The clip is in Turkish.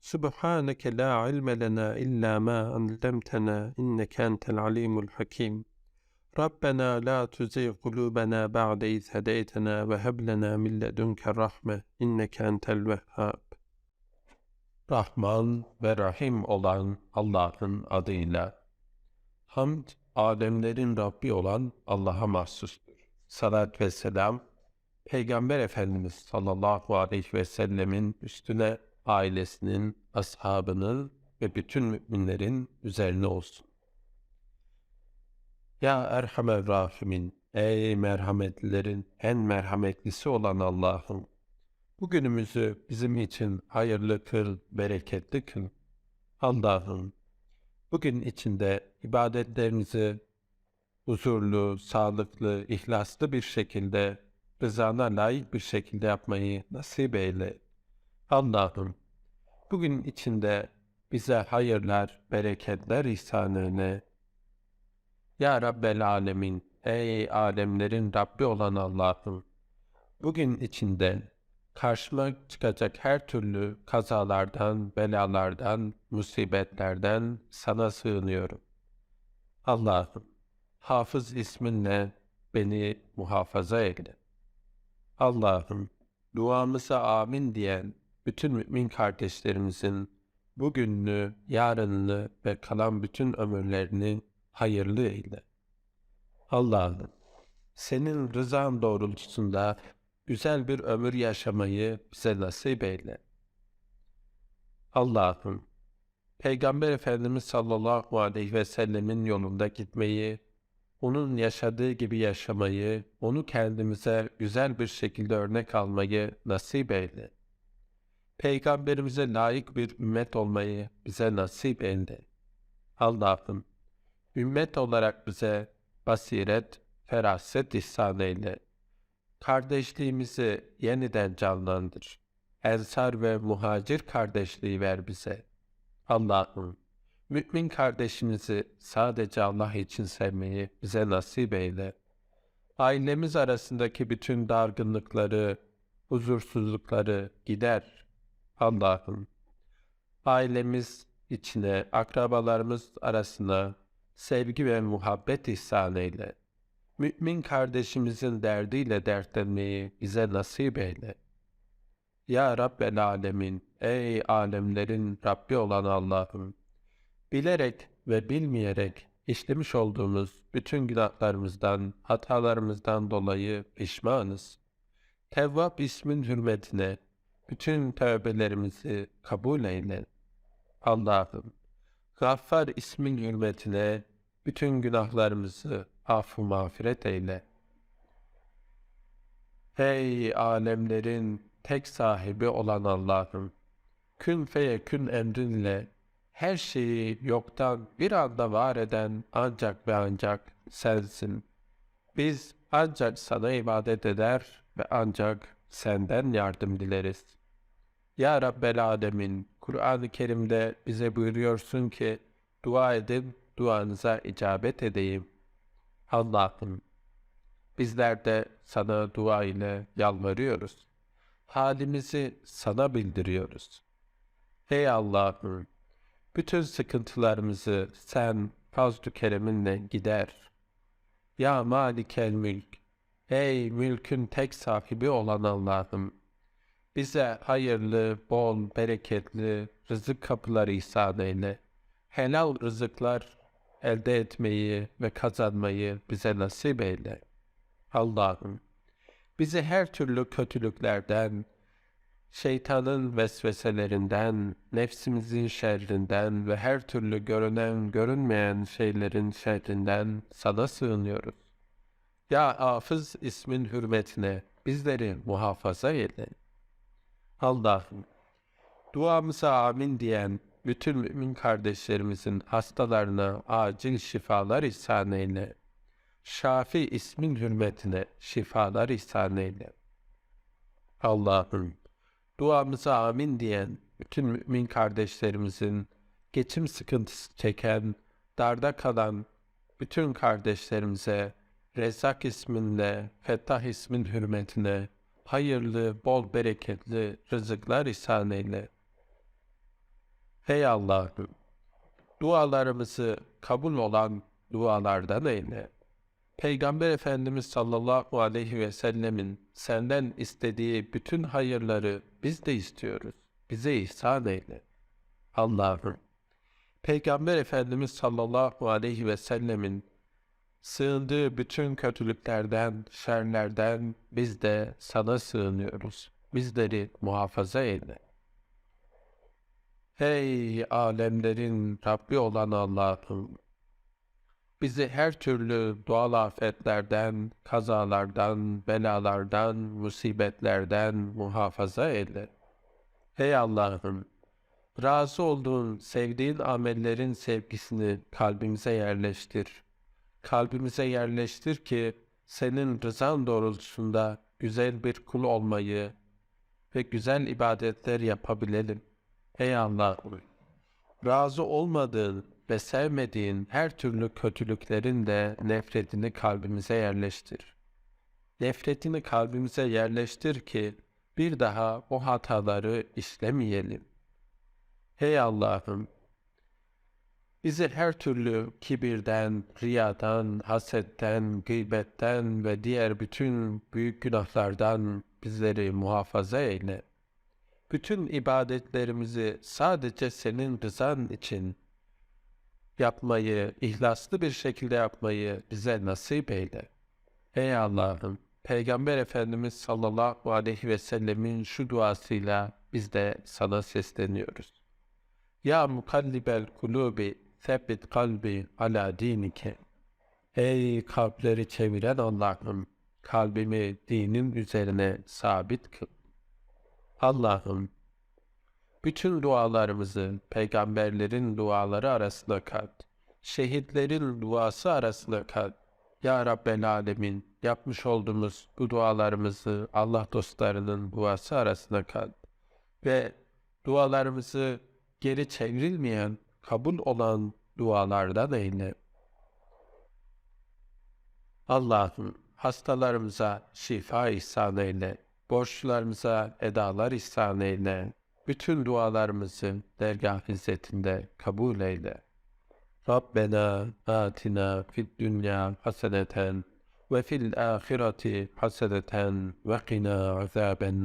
Subhaneke la ilme lena illa ma allamtana inneke entel alimul hakim. Rabbena la tuzigh kulubena ba'de iz hedeytena ve heb lena min ledunke rahme inneke entel vehhab. Rahman ve Rahim olan Allah'ın adıyla. Hamd, alemlerin Rabbi olan Allah'a mahsustur. Salat ve selam, Peygamber Efendimiz sallallahu aleyhi ve sellemin üstüne ailesinin, ashabının ve bütün müminlerin üzerine olsun. Ya Erhamer Rahimin, ey merhametlilerin en merhametlisi olan Allah'ım, bugünümüzü bizim için hayırlı kıl, bereketli kıl. Allah'ım, bugün içinde ibadetlerimizi huzurlu, sağlıklı, ihlaslı bir şekilde, rızana layık bir şekilde yapmayı nasip eyle. Allah'ım, bugün içinde bize hayırlar, bereketler ihsan eyle. Ya Rabbel Alemin, ey alemlerin Rabbi olan Allah'ım, bugün içinde karşıma çıkacak her türlü kazalardan, belalardan, musibetlerden sana sığınıyorum. Allah'ım, Hafız isminle beni muhafaza eyle. Allah'ım, duamıza amin diyen bütün mümin kardeşlerimizin bugününü, yarınını ve kalan bütün ömürlerini hayırlı eyle. Allah'ım, senin rızan doğrultusunda güzel bir ömür yaşamayı bize nasip eyle. Allah'ım, Peygamber Efendimiz sallallahu aleyhi ve sellemin yolunda gitmeyi, onun yaşadığı gibi yaşamayı, onu kendimize güzel bir şekilde örnek almayı nasip eyle. Peygamberimize layık bir ümmet olmayı bize nasip eyle. Allah'ım, ümmet olarak bize basiret, feraset ihsan eyle. Kardeşliğimizi yeniden canlandır. Ensar ve muhacir kardeşliği ver bize. Allah'ım, mümin kardeşimizi sadece Allah için sevmeyi bize nasip eyle. Ailemiz arasındaki bütün dargınlıkları, huzursuzlukları gider. Allah'ım, ailemiz içine, akrabalarımız arasına sevgi ve muhabbet ihsan eyle. Mümin kardeşimizin derdiyle dertlenmeyi bize nasip eyle. Ya Rabbel Alemin, ey alemlerin Rabbi olan Allah'ım, bilerek ve bilmeyerek işlemiş olduğumuz bütün günahlarımızdan, hatalarımızdan dolayı pişmanız. Tevvab ismin hürmetine bütün tövbelerimizi kabul eyle. Allah'ım, Gaffar ismin hürmetine bütün günahlarımızı affı mağfiret eyle. Ey alemlerin tek sahibi olan Allah'ım, kün feyekün emrinle her şeyi yoktan bir anda var eden ancak ve ancak sensin. Biz ancak sana ibadet eder ve ancak senden yardım dileriz. Ya Rabbel Alemin, Kur'an-ı Kerim'de bize buyuruyorsun ki, dua edin, duanıza icabet edeyim. Allah'ım, bizler de sana dua ile yalvarıyoruz. Halimizi sana bildiriyoruz. Ey Allah'ım, bütün sıkıntılarımızı sen fazl-ı kereminle gider. Ya Malikel Mülk, ey mülkün tek sahibi olan Allah'ım, bize hayırlı, bol, bereketli rızık kapıları ihsan eyle. Helal rızıklar elde etmeyi ve kazanmayı bize nasip eyle. Allah'ım, bizi her türlü kötülüklerden, şeytanın vesveselerinden, nefsimizin şerrinden ve her türlü görünen görünmeyen şeylerin şerrinden sana sığınıyoruz. Ya Hafız ismin hürmetine bizleri muhafaza eyle. Allah'ım, duamıza amin diyen bütün mümin kardeşlerimizin hastalarına acil şifalar ihsan eyle. Şafi ismin hürmetine şifalar ihsan eyle. Allah'ım duamıza amin diyen bütün mümin kardeşlerimizin geçim sıkıntısı çeken, darda kalan bütün kardeşlerimize Rezzak isminle, Fettah ismin hürmetine hayırlı, bol bereketli rızıklar ihsan eyle. Ey Allah'ım, dualarımızı kabul olan dualardan eyle. Peygamber Efendimiz sallallahu aleyhi ve sellemin senden istediği bütün hayırları biz de istiyoruz. Bize ihsan eyle. Allah'ım, Peygamber Efendimiz sallallahu aleyhi ve sellemin sığındığı bütün kötülüklerden, şerlerden biz de sana sığınıyoruz. Bizleri muhafaza eyle. Ey alemlerin Rabbi olan Allah'ım! Bizi her türlü doğal afetlerden, kazalardan, belalardan, musibetlerden muhafaza eyle. Ey Allah'ım! Razı olduğun, sevdiğin amellerin sevgisini kalbimize yerleştir. Kalbimize yerleştir ki senin rızan doğrultusunda güzel bir kul olmayı ve güzel ibadetler yapabilelim. Ey Allah'ım! Razı olmadığın ve sevmediğin her türlü kötülüklerin de nefretini kalbimize yerleştir. Nefretini kalbimize yerleştir ki bir daha o hataları işlemeyelim. Hey Allah'ım! Bizi her türlü kibirden, riyadan, hasetten, gıybetten ve diğer bütün büyük günahlardan bizleri muhafaza eyle. Bütün ibadetlerimizi sadece senin rızan için yapmayı, ihlaslı bir şekilde yapmayı bize nasip eyle. Ey Allah'ım! Peygamber Efendimiz sallallahu aleyhi ve sellemin şu duasıyla biz de sana sesleniyoruz. Ya mukallibel kulubi sebbit kalbi ala dinike. Ey kalpleri çeviren Allah'ım, kalbimi dinin üzerine sabit kıl. Allah'ım, bütün dualarımızı peygamberlerin duaları arasına kat. Şehitlerin duası arasına kat. Ya Rabbel Alemin yapmış olduğumuz bu dualarımızı Allah dostlarının duası arasına kat. Ve dualarımızı geri çevrilmeyen, kabul olan dualardan eyle. Allah'ım hastalarımıza şifa ihsan eyle. Borçlarımıza edalar ihsan eyle. Bütün dualarımızı dergah izzetinde kabul eyle. Rabbena atina fid dünya haseneten ve fil ahireti haseneten ve qina azaben